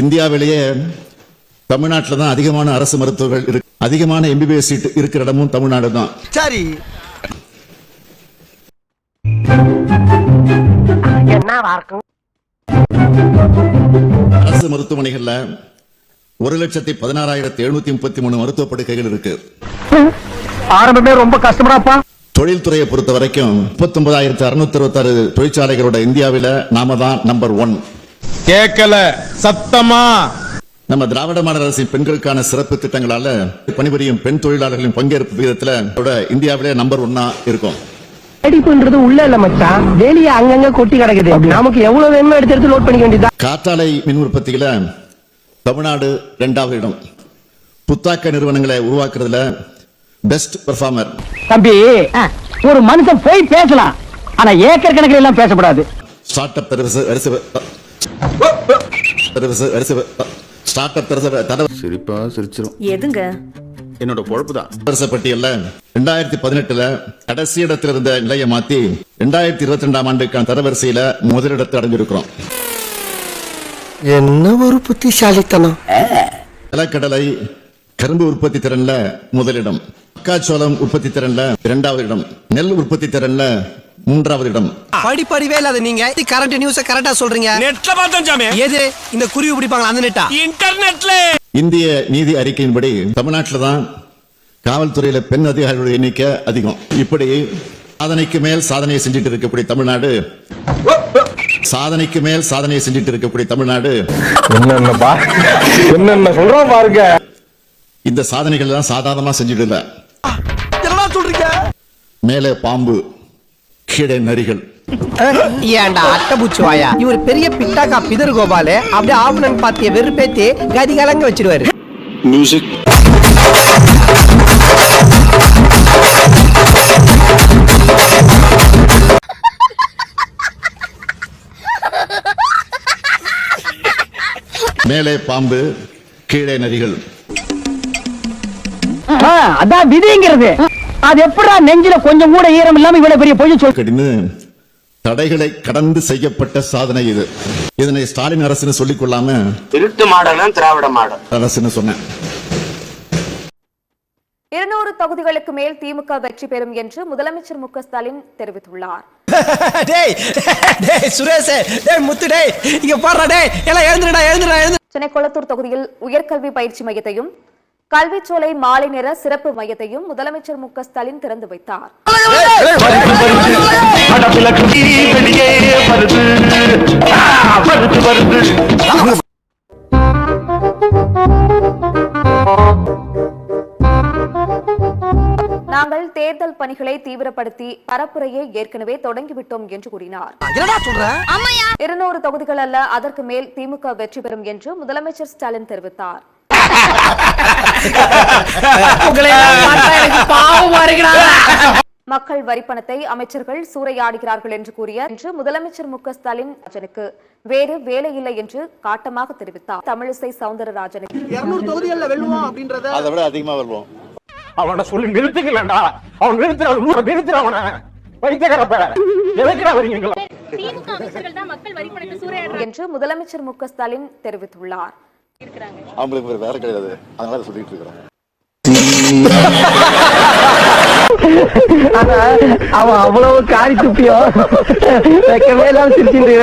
இந்தியாவிலேயே தமிழ்நாட்டில் தான் அதிகமான அரசு மருத்துவர்கள் இருக்கு அதிகமான எம்பிபிஎஸ் சீட் இருக்கிற இடமும் தமிழ்நாடு தான் சரி அரசு மருத்துவமனைகள்ல ஒரு லட்சத்தி பதினாறாயிரத்தி எழுநூத்தி முப்பத்தி மூணு மருத்துவ படுக்கைகள் இருக்கு. ஆரம்பமே ரொம்ப கஷ்டமாப்பா தொழில்துறையை பொறுத்த வரைக்கும் முப்பத்தொன்பதாயிரத்தி அறுநூத்தி அறுபத்தாறு தொழிற்சாலைகளோட இந்தியாவில நாம தான் நம்பர் ஒன் கேட்கல சத்தமா? நம்ம திராவிட மாடல் அரசின் பெண்களுக்கான சிறப்பு திட்டங்களால பணிபுரியும் பெண் தொழிலாளர்களின் பங்கேற்பு விகிதத்துல கூட இந்தியாவிலே நம்பர் ஒன்னா இருக்கும். அடிப்புன்றது உள்ள இல்ல மச்சான் வெளியே அங்கங்க கொட்டி கிடக்குது. நமக்கு எவ்வளவு வேணுமோ எடுத்து எடுத்து லோட் பண்ணிக்க வேண்டியதா காற்றாலை மின் உற்பத்தியில தமிழ்நாடு இரண்டாவது இடம். புத்தாக்க நிறுவனங்களை உருவாக்குறதுல பெஸ்ட் பெர்ஃபார்மர் தம்பி ஒரு மனுஷன் போய் பேசலாம். ஆனா ஏக்கர் கணக்கில் எல்லாம் பேசக்கூடாது. ஸ்டார்ட் அப் சிரிப்பா சிரிச்சிரும். எதுங்க? என்னோட பொழப்பு தான். தரவரிசை பட்டியல்ல ரெண்டாயிரத்தி பதினெட்டுல கடைசி இடத்துல இருந்த நிலையை மாத்தி ரெண்டாயிரத்தி இருபத்தி ரெண்டாம் ஆண்டுக்கான தரவரிசையில முதலிடத்தை அடைஞ்சிருக்கிறோம். என்ன ஒரு புத்திசாலித்தனம். நிலக்கடலை கரும்பு உற்பத்தி திறன்ல முதலிடம் மக்காச்சோளம் உற்பத்தி திறன்ல இரண்டாவது இடம் நெல் உற்பத்தி திறன்ல மூன்றாவது இடம். படிப்பறிவே இல்லாத நீங்க கரண்ட் நியூஸ கரெக்டா சொல்றீங்க? நெட்ல பார்த்தோம் சாமி. எது? இந்த குருவி பிடிப்பாங்களா? அந்த நெட்டா? இன்டர்நெட்ல. இந்திய நீதி அறிக்கையின்படி தமிழ்நாட்டில் தான் காவல்துறையில பெண் அதிகாரிகளுடைய எண்ணிக்கை அதிகம். இப்படி சாதனைக்கு மேல் சாதனையை செஞ்சுட்டு இருக்கக்கூடிய தமிழ்நாடு சாதனைக்கு மேல் சாதனையை செஞ்சுட்டு இருக்கக்கூடிய தமிழ்நாடு. என்னென்ன சொல்றோம் பாருங்க. இந்த சாதனைகள் எல்லாம் சாதாரணமா செஞ்சுட்டு இல்ல சொல்றீங்க? மேலே பாம்பு. கீழே நரிகள். ஏன்டா அட்டபூச்சி வாயா? இவர் பெரிய பிட்டாக்கா பிதர் கோபாலு. அப்படியே ஆவணன் பாத்திய வெறுப்பேத்தி கதி கலங்க வச்சிருவாரு. மேலே பாம்பு கீழே நரிகள். அதான் விதிங்கிறது. அது எப்படா நெஞ்சில கொஞ்சம் கூட ஈரம் இல்லாம இவ்வளவு பெரிய பொய் சொல் கடிந்து தடைகளை கடந்து செய்யப்பட்ட சாதனை இது. இதனை ஸ்டாலின் அரசுன்னு சொல்லிக் கொள்ளாம திருட்டு மாடல் தான் திராவிட மாடல். அரசுன்னு சொன்னேன். இருநூறு தொகுதிகளுக்கு மேல் திமுக வெற்றி பெறும் என்று முதலமைச்சர் மு க ஸ்டாலின் தெரிவித்துள்ளார். டேய் டேய் சுரேஷ் டேய் முத்து டேய் இங்க பாடுறா டேய் எல்லாம் எழுந்துடா எழுந்துடா எழுந்து சென்னை கொளத்தூர் தொகுதியில் உயர்கல்வி பயிற்சி மையத்தையும் கல்விச்சோலை மாலை நேர சிறப்பு மையத்தையும் முதலமைச்சர் மு க ஸ்டாலின் திறந்து வைத்தார். நாங்கள் தேர்தல் பணிகளை தீவிரப்படுத்தி பரப்புரையை ஏற்கனவே தொடங்கிவிட்டோம் என்று கூறினார். என்னடா சொல்ற? இருநூறு தொகுதிகள் அல்ல அதற்கு மேல் திமுக வெற்றி பெறும் என்று முதலமைச்சர் ஸ்டாலின் தெரிவித்தார். மக்கள் வரிப்பணத்தை அமைச்சர்கள் சூறையாடுகிறார்கள் என்று கூறிய என்று முதலமைச்சர் மு க ஸ்டாலின் ராஜனுக்கு வேறு வேலை இல்லை என்று காட்டமாக தெரிவித்தார். தமிழிசை சவுந்தரராஜனுக்கு. இருநூறு தொகுதிகள்ல வெல்லுவோம் அப்படின்றத அதை விட அதிகமா அவனை சொல்லி நிறுத்துக்கலடா அவன் என்று முதலமைச்சர் மு க ஸ்டாலின் தெரிவித்துள்ளார். அவங்களுக்கு வேற கிடையாது. அதனால அதை சொல்லிட்டு இருக்கிறோம். அவன் அவ்வளவு காரி துப்பியோ? வைக்கவே இல்லாம சிரிச்சுட்டு